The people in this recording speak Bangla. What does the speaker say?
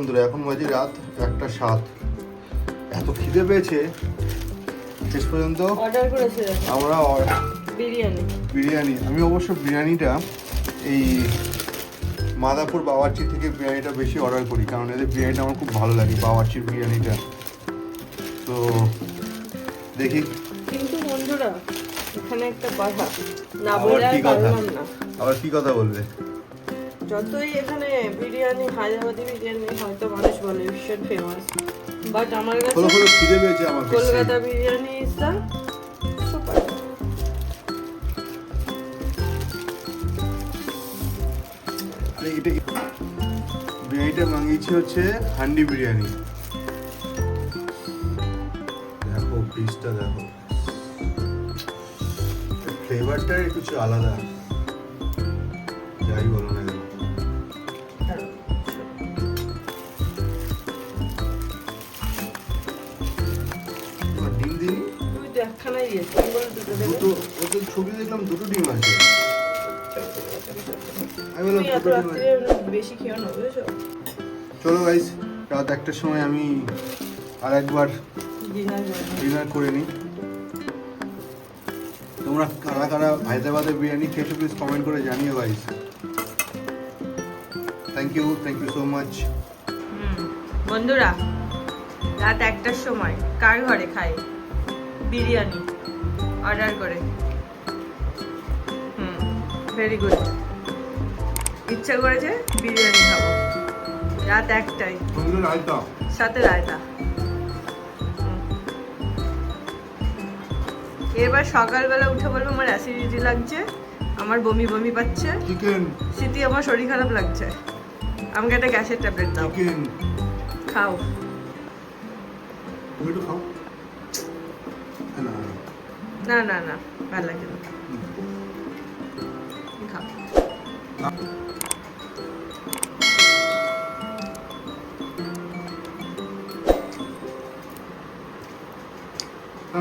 বন্ধুরা এখন বাজে রাত একটা সাত। এত খিদে পেয়েছে। শেষ পর্যন্ত অর্ডার করেছে আমরা বিরিয়ানি। বিরিয়ানি। আমি অবশ্য বিরিয়ানিটা এই মাদাপুর বাওয়ার্চি থেকে বিরিয়ানিটা বেশি অর্ডার করি কারণ এদের বিরিয়ানিটা আমার খুব ভালো লাগে বাওয়ার্চির বিরিয়ানিটা। তো দেখি। কিন্তু বন্ধুরা এখানে একটা কথা। না আবার বলে আর? না। আবার কি কথা বলবে? যতই এখানে বিরিয়ানি হায়দ্রাবাদি বিরিয়ানি হয়তো মানুষ বলে ভীষণ ফেমাস বাট আমার কাছে হলো হলো খিদে পেয়েছে আমার Kolkata biryani is the super আরে এটা বিরিয়ানিটা মাঙ্গিয়েছি হচ্ছে হান্ডি বিরিয়ানি। দেখো পিসটা দেখো। ফ্লেভারটা কিছু আলাদা। যাই বলো না একখানাই দিয়েছিস দুটো ওতে ছবি দেখলাম দুটো ডিম আছে। আমি বললাম দুটো ডিম আছে। বেশি খেও না বুঝেছ? চলো গাইস রাত একটার সময় আমি আর একবার ডিনার করে নিই। তোমরা কারা কারা হায়দ্রাবাদের বিরিয়ানি খেয়েছো প্লিজ কমেন্ট করে জানিও guys thank you thank you so much বন্ধুরা রাত একটার সময় কার ঘরে খাই? বিরিয়ানি অর্ডার করে। হুম ভেরি গুড ইচ্ছা করেছে বিরিয়ানি খাব। রাত একটাই সাথে রায়তা। এবার সকালবেলা উঠে বলব আমার অ্যাসিডিটি লাগছে আমার বমি বমি পাচ্ছে। স্মৃতি আমার শরীর খারাপ লাগছে। আমাকে একটা গ্যাসের ট্যাবলেট দাও। খাও। না না না ভালো লাগে না। খাও।